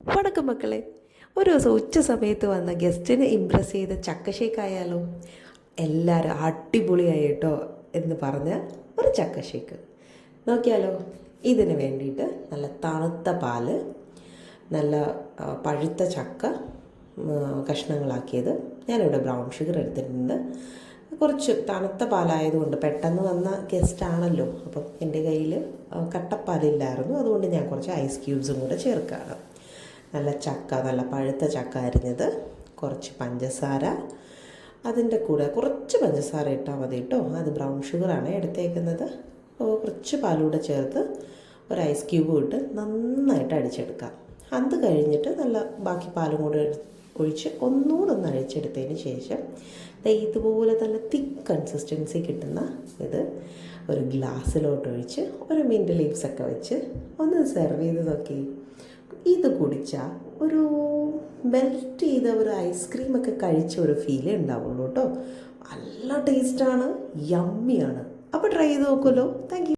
വണക്കം മക്കളെ. ഒരു ദിവസം ഉച്ച സമയത്ത് വന്ന ഗസ്റ്റിനെ ഇമ്പ്രസ് ചെയ്ത ചക്ക ഷേക്ക് ആയാലോ എല്ലാവരും അടിപൊളിയായി കേട്ടോ എന്ന് പറഞ്ഞ ഒരു ചക്ക ഷേക്ക് നോക്കിയാലോ ഇതിന് വേണ്ടിയിട്ട് നല്ല തണുത്ത പാൽ നല്ല പഴുത്ത ചക്ക കഷ്ണങ്ങളാക്കിയത്. ഞാനിവിടെ ബ്രൗൺ ഷുഗർ എടുത്തിട്ടുണ്ട്. കുറച്ച് തണുത്ത പാലായതുകൊണ്ട് പെട്ടെന്ന് വന്ന ഗസ്റ്റ് ആണല്ലോ. അപ്പം എന്റെ കയ്യിൽ കട്ടപ്പാലില്ലായിരുന്നു. അതുകൊണ്ട് ഞാൻ കുറച്ച് ഐസ് ക്യൂബ്സും കൂടെ ചേർക്കുകയാണ്. നല്ല ചക്ക നല്ല പഴുത്ത ചക്ക അരിഞ്ഞത് കുറച്ച് പഞ്ചസാര. അതിന്റെ കൂടെ കുറച്ച് പഞ്ചസാര ഇട്ടാൽ മതി കേട്ടോ അത് ബ്രൗൺ ഷുഗറാണ് എടുത്തേക്കുന്നത്. അപ്പോൾ കുറച്ച് പാലൂടെ ചേർത്ത് ഒരു ഐസ് ക്യൂബ് ഇട്ട് നന്നായിട്ട് അടിച്ചെടുക്കാം. അത് കഴിഞ്ഞിട്ട് നല്ല ബാക്കി പാലും കൂടെ ഒഴിച്ച് ഒന്നുകൂടെ ഒന്ന് അഴിച്ചെടുത്തതിന് ശേഷം ഇതുപോലെ നല്ല തിക്ക് കൺസിസ്റ്റൻസി കിട്ടുന്ന ഇത് ഒരു ഗ്ലാസ്സിലോട്ട് ഒഴിച്ച് ഒരു മിന്റ് ലീവ്സൊക്കെ വെച്ച് ഒന്ന് സെർവ് ചെയ്ത് നോക്കി. ഇത് കുടിച്ചാൽ ഒരു മെൽറ്റ് ചെയ്ത ഒരു ഐസ്ക്രീമൊക്കെ കഴിച്ച ഒരു ഫീലേ ഉണ്ടാവുള്ളൂ കേട്ടോ നല്ല ടേസ്റ്റാണ് യമ്മിയാണ് അപ്പോൾ ട്രൈ ചെയ്ത് നോക്കുമല്ലോ താങ്ക്